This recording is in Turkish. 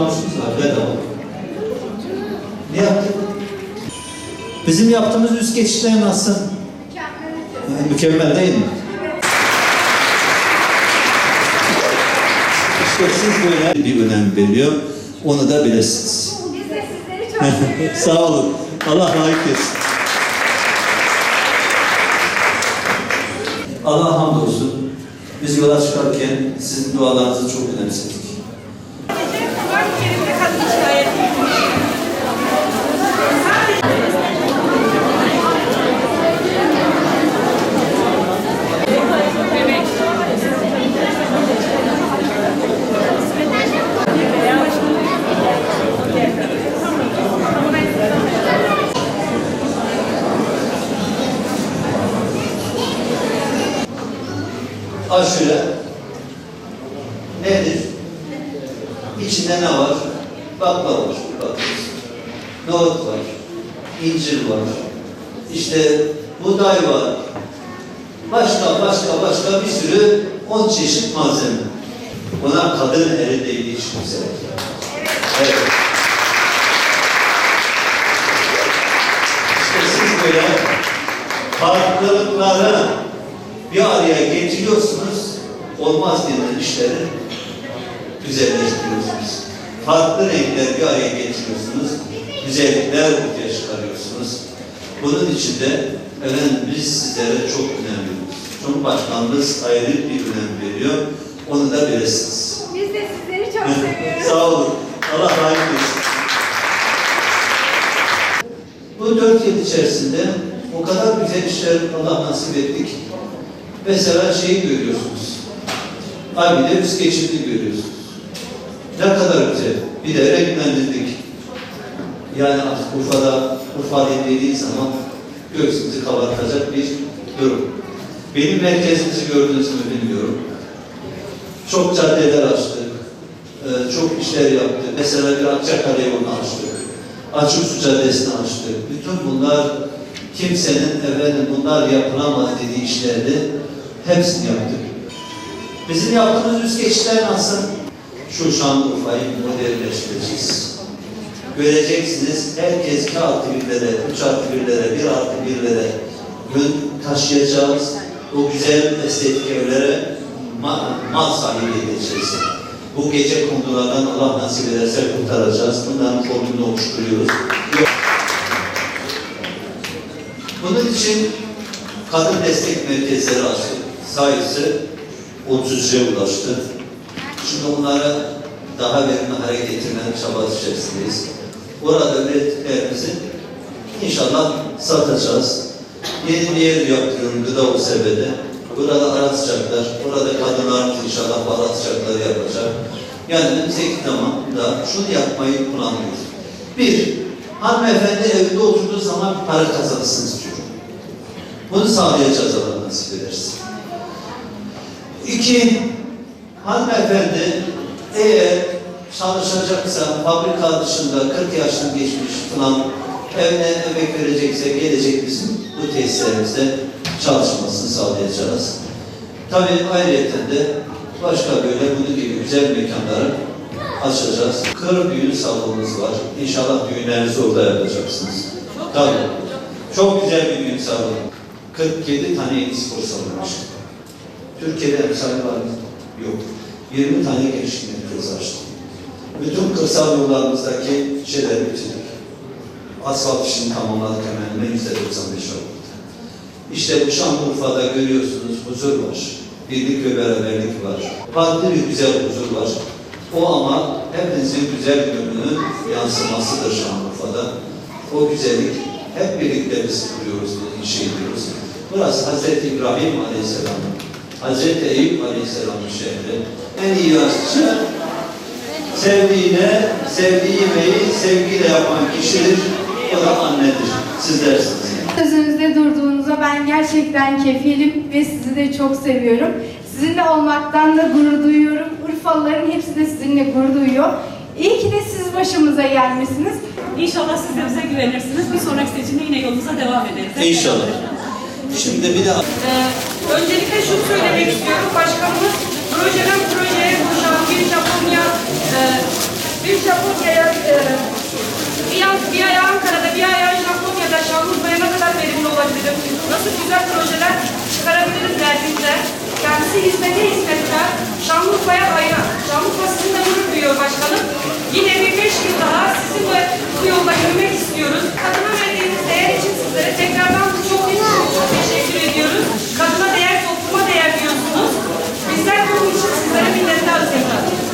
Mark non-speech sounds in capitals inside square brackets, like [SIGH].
63 hattında tramvayımız var bedava. Ne yaptık? Bizim yaptığımız üst geçişler nasıl? Mükemmel değil mi? İşte siz böyle bir önem veriyor. Onu da bilirsiniz. Biz de sizleri çok seviyoruz. [LAUGHS] Sağ olun. Allah layık etsin. Allah hamdolsun. Biz yola çıkarken sizin dualarınızı çok önemsedik. Aşure nedir? İçinde ne var? Bakla var. Bakıyoruz. Nohut var. incir var. İşte buğday var. Başka başka başka bir sürü on çeşit malzeme. Buna kadın eli değdiği için. Evet. İşte siz böyle farklılıkları bir araya getiriyorsunuz, olmaz denilen işleri güzelleştiriyorsunuz. Farklı renkler bir araya getiriyorsunuz, güzellikler ortaya çıkarıyorsunuz. Bunun için de efendim biz sizlere çok önem veriyoruz. Cumhurbaşkanımız ayrı bir önem veriyor. Onu da bilirsiniz. Biz de sizleri çok seviyoruz. Sağ olun. Allah razı olsun. Bu dört yıl içerisinde o kadar güzel işler Allah nasip ettik. Mesela şeyi görüyorsunuz. Abi de üst geçidi görüyorsunuz. Ne kadar güzel. Bir de renklendirdik. Yani artık Urfa'da, Urfa dediği zaman göğsümüzü kabartacak bir durum. Benim merkezimizi gördünüz mü bilmiyorum. Çok caddeler açtık. Ee, çok işler yaptı. Mesela bir Akçakale yolunu açtık. Açık Su Caddesi'ni açtık. Bütün bunlar kimsenin efendim bunlar yapılamaz dediği işlerdi. Hepsini yaptık. Bizim yaptığımız üst geçişler nasıl? Şu Şanlıurfa'yı modernleştireceğiz. Göreceksiniz herkes iki artı birlere, üç artı birlere, bir artı birlere yön taşıyacağız. O güzel estetik evlere ma mal sahibi edeceğiz. Bu gece kondulardan Allah nasip ederse kurtaracağız. Bunların formülünü oluşturuyoruz. Bunun için kadın destek merkezleri açtık. Sayısı 33'e ulaştı. Şimdi onları daha verimli hale getirmenin çaba içerisindeyiz. Orada ürettiklerimizi inşallah satacağız. Yeni bir yer yaptırıyorum gıda o sebede. Burada aratacaklar. Orada kadınlar inşallah aratacakları yapacak. Yani önümüzdeki zamanda şunu yapmayı planlıyoruz. Bir, hanımefendi evinde oturduğu zaman para kazansın istiyorum. Bunu sağlayacağız Allah nasip ederse. İki, hanımefendi eğer çalışacaksa fabrika dışında 40 yaşını geçmiş falan evine emek verecekse gelecek bizim bu tesislerimizde çalışmasını sağlayacağız. Tabii ayrıca de başka böyle bunun gibi güzel mekanları açacağız. Kır düğün salonumuz var. İnşallah düğünlerinizi orada yapacaksınız. Tabii. Çok güzel bir düğün salonu. 47 tane spor salonu açtık. Türkiye'de emsali var mı? Yok. 20 tane gençlik merkezi açtık. Bütün kırsal yollarımızdaki şeyleri bitirdik. Asfalt işini tamamladık hemen hemen yüzde 95 oldu. İşte Şanlıurfa'da görüyorsunuz huzur var. Birlik ve beraberlik var. Farklı güzel huzur var. O ama hepinizin güzel gönlünün yansımasıdır Şanlıurfa'da. O güzellik hep birlikte biz kuruyoruz, inşa ediyoruz. Burası Hazreti İbrahim Aleyhisselam'ın, Hazreti Eyüp Aleyhisselam'ın şehri. En iyi aşçı sevdiğine, sevdiği yemeği sevgiyle yapan kişidir. O da annedir. Sizlersiniz. Sözünüzde durduğunuza ben gerçekten kefilim ve sizi de çok seviyorum. Sizinle olmaktan da gurur duyuyorum. Urfalıların hepsi de sizinle gurur duyuyor. İyi ki de siz başımıza gelmişsiniz. İnşallah siz de bize güvenirsiniz. Bir sonraki seçimde yine yolumuza devam ederiz. İnşallah. Şimdi bir de Ee, öncelikle şunu söylemek istiyorum.